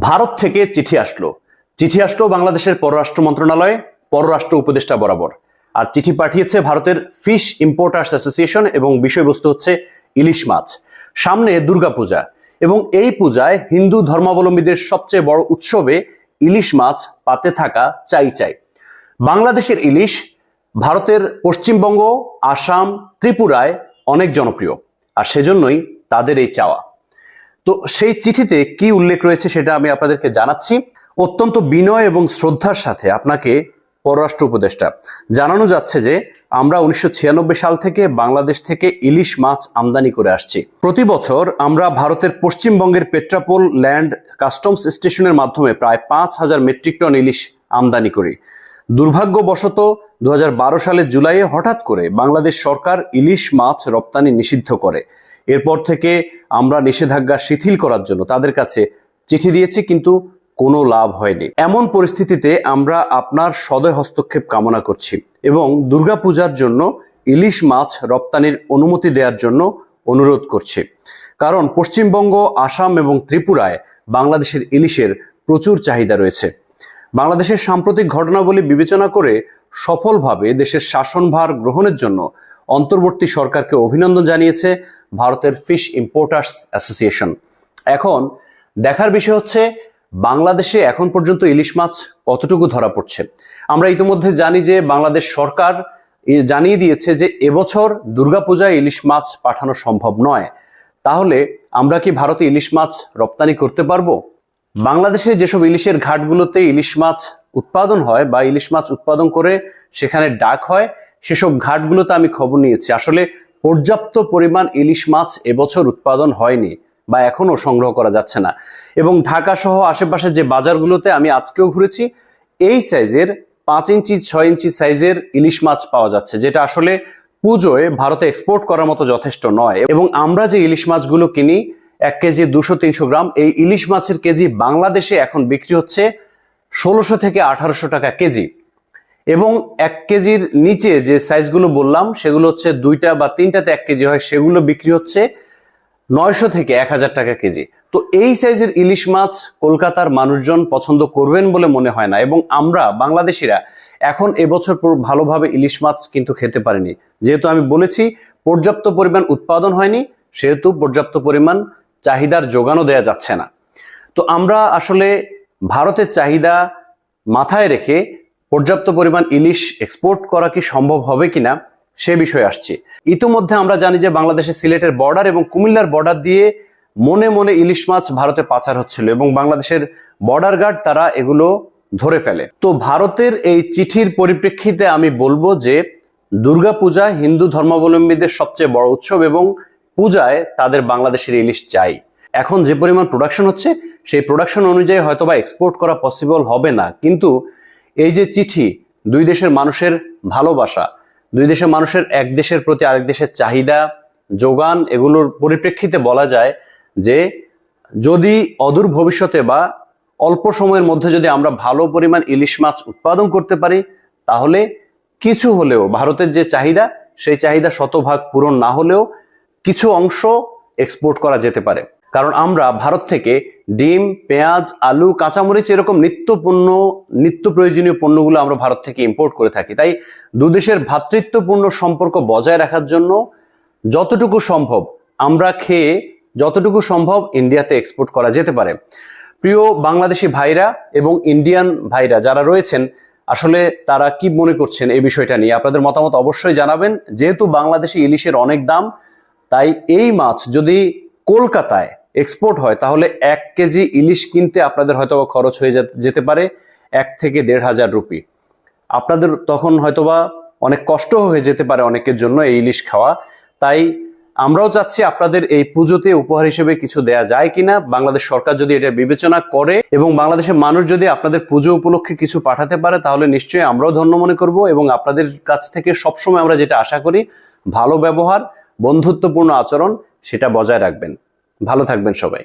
ভারত থেকে চিঠি আসলো। চিঠি আসলো বাংলাদেশের পররাষ্ট্র মন্ত্রণালয়ে, পররাষ্ট্র উপদেষ্টা বরাবর। আর চিঠি পাঠিয়েছে ভারতের ফিশ ইম্পোর্টার্স অ্যাসোসিয়েশন এবং বিষয়বস্তু হচ্ছে ইলিশ মাছ। সামনে দুর্গাপূজা এবং এই পূজায় হিন্দু ধর্মাবলম্বীদের সবচেয়ে বড় উৎসবে ইলিশ মাছ পাতে থাকা চাই চাই। বাংলাদেশের ইলিশ ভারতের পশ্চিমবঙ্গ, আসাম, ত্রিপুরায় অনেক জনপ্রিয়। আর সেজন্যই তাদের এই চাওয়া। তো সেই চিঠিতে কি উল্লেখ রয়েছে সেটা আমি আপনাদেরকে জানাচ্ছি। অত্যন্ত বিনয় এবং শ্রদ্ধার সাথে আপনাকে পররাষ্ট্র উপদেষ্টা, জানানো যাচ্ছে যে আমরা উনিশশো ছিয়ানব্বই সাল থেকে বাংলাদেশ থেকে ইলিশ মাছ আমদানি করে আসছি। প্রতি বছর আমরা ভারতের পশ্চিমবঙ্গের পেট্রাপোল ল্যান্ড কাস্টমস স্টেশনের মাধ্যমে প্রায় পাঁচ হাজার মেট্রিক টন ইলিশ আমদানি করি। দুর্ভাগ্যবশত দু হাজার বারো সালের জুলাইয়ে হঠাৎ করে বাংলাদেশ সরকার ইলিশ মাছ রপ্তানি নিষিদ্ধ করে। এরপর থেকে আমরা নিষেধাজ্ঞা শিথিল করার জন্য তাদের কাছে চিঠি দিয়েছি, কিন্তু কোনো লাভ হয়নি। এমন পরিস্থিতিতে আমরা আপনার সদয় হস্তক্ষেপ কামনা করছি এবং দুর্গাপূজার জন্য ইলিশ মাছ রপ্তানির অনুমতি দেওয়ার জন্য অনুরোধ করছি। কারণ পশ্চিমবঙ্গ, আসাম এবং ত্রিপুরায় বাংলাদেশের ইলিশের প্রচুর চাহিদা রয়েছে। বাংলাদেশের সাম্প্রতিক ঘটনাবলী বিবেচনা করে সফলভাবে দেশের শাসনভার গ্রহণের জন্য অন্তর্বর্তী সরকারকে অভিনন্দন জানিয়েছে ভারতের ফিশ ইম্পোর্টার্স অ্যাসোসিয়েশন। এখন দেখার বিষয় হচ্ছে, বাংলাদেশে এখন পর্যন্ত ইলিশ মাছ কতটুকু ধরা পড়ছে? আমরা ইতিমধ্যে জানি যে বাংলাদেশ সরকার জানিয়ে দিয়েছে যে এবছর দুর্গাপূজায় ইলিশ মাছ পাঠানো সম্ভব নয়। তাহলে আমরা কি ভারতে ইলিশ মাছ রপ্তানি করতে পারব? বাংলাদেশে যেসব ইলিশের ঘাটগুলোতে ইলিশ মাছ উৎপাদন হয় বা ইলিশ মাছ উৎপাদন করে সেখানে ডাক হয় সেসব ঘাটগুলোতে আমি খবর নিয়েছি। আসলে পর্যাপ্ত পরিমাণ ইলিশ মাছ এবছর উৎপাদন হয়নি বা এখনও সংগ্রহ করা যাচ্ছে না। এবং ঢাকা সহ আশেপাশে যে বাজারগুলোতে আমি আজকেও ঘুরেছি, এই সাইজের পাঁচ ইঞ্চি, ছয় ইঞ্চি সাইজের ইলিশ মাছ পাওয়া যাচ্ছে, যেটা আসলে পুজোয় ভারতে এক্সপোর্ট করার মতো যথেষ্ট নয়। এবং আমরা যে ইলিশ মাছগুলো কিনি, এক কেজি দুশো, তিনশো গ্রাম, এই ইলিশ মাছের কেজি বাংলাদেশে এখন বিক্রি হচ্ছে ষোলোশো থেকে আঠারোশো টাকা কেজি। এবং এক কেজির নিচে যে সাইজগুলো বললাম, সেগুলো হচ্ছে দুইটা বা তিনটাতে এক কেজি হয়, সেগুলো বিক্রি হচ্ছে নয়শো থেকে এক হাজার টাকা কেজি। তো এই সাইজের ইলিশ মাছ কলকাতার মানুষজন পছন্দ করবেন বলে মনে হয় না এবং আমরা বাংলাদেশিরা এখন এবছর ভালোভাবে ইলিশ মাছ কিন্তু খেতে পারিনি। যেহেতু আমি বলেছি, পর্যাপ্ত পরিমাণ উৎপাদন হয়নি, সেহেতু পর্যাপ্ত পরিমাণ চাহিদার যোগানও দেওয়া যাচ্ছে না। তো আমরা আসলে ভারতের চাহিদা মাথায় রেখে পর্যাপ্ত পরিমাণ ইলিশ এক্সপোর্ট করা কি সম্ভব হবে কিনা, সে বিষয়ে আসছি। ইতিমধ্যে আমরা জানি যে বাংলাদেশের সিলেটের বর্ডার এবং কুমিল্লার বর্ডার দিয়ে মনে মনে ইলিশ মাছ ভারতে পাচার হচ্ছিল এবং বাংলাদেশের বর্ডার গার্ড তারা এগুলো ধরে ফেলে। তো ভারতের এই চিঠির পরিপ্রেক্ষিতে আমি বলব যে দুর্গাপূজা হিন্দু ধর্মাবলম্বীদের সবচেয়ে বড় উৎসব এবং পূজায় তাদের বাংলাদেশের ইলিশ চাই। এখন যে পরিমাণ প্রোডাকশন হচ্ছে, সেই প্রোডাকশন অনুযায়ী হয়তো বা এক্সপোর্ট করা পসিবল হবে না। কিন্তু এই যে চিঠি, দুই দেশের মানুষের ভালোবাসা, দুই দেশের মানুষের এক দেশের প্রতি আরেক দেশের চাহিদা, যোগান, এগুলোর পরিপ্রেক্ষিতে বলা যায় যে যদি অদূর ভবিষ্যতে বা অল্প সময়ের মধ্যে যদি আমরা ভালো পরিমাণ ইলিশ মাছ উৎপাদন করতে পারি, তাহলে কিছু হলেও ভারতের যে চাহিদা, সেই চাহিদা শতভাগ পূরণ না হলেও কিছু অংশ এক্সপোর্ট করা যেতে পারে। কারণ আমরা ভারত থেকে ডিম, পেঁয়াজ, আলু, কাঁচামরিচ এরকম নিত্য পণ্য, নিত্য প্রয়োজনীয় পণ্যগুলো আমরা ভারত থেকে ইম্পোর্ট করে থাকি। তাই দুদেশের ভ্রাতৃত্বপূর্ণ সম্পর্ক বজায় রাখার জন্য যতটুকু সম্ভব আমরা খেয়ে যতটুকু সম্ভব ইন্ডিয়াতে এক্সপোর্ট করা যেতে পারে। প্রিয় বাংলাদেশি ভাইরা এবং ইন্ডিয়ান ভাইরা যারা রয়েছেন, আসলে তারা কি মনে করছেন এই বিষয়টা নিয়ে? আপনাদের মতামত অবশ্যই জানাবেন। যেহেতু বাংলাদেশি ইলিশের অনেক দাম, তাই এই মাছ যদি কলকাতায় এক্সপোর্ট হয়, তাহলে এক কেজি ইলিশ কিনতে আপনাদের হয়তো খরচ হয়ে যেতে- পারে এক থেকে দেড় হাজার রুপি। আপনাদের তখন হয়তোবা অনেক কষ্ট হয়ে যেতে পারে অনেকের জন্য এই ইলিশ খাওয়া। তাই আমরাও চাচ্ছি আপনাদের এই পুজোতে উপহার হিসেবে কিছু দেয়া যায় কিনা। বাংলাদেশ সরকার যদি এটা বিবেচনা করে এবং বাংলাদেশের মানুষ যদি আপনাদের পুজো উপলক্ষে কিছু পাঠাতে পারে, তাহলে নিশ্চয়ই আমরাও ধন্য মনে করব এবং আপনাদের কাছ থেকে সবসময় আমরা যেটা আশা করি, ভালো ব্যবহার, বন্ধুত্বপূর্ণ আচরণ, সেটা বজায় রাখবেন। ভালো থাকবেন সবাই।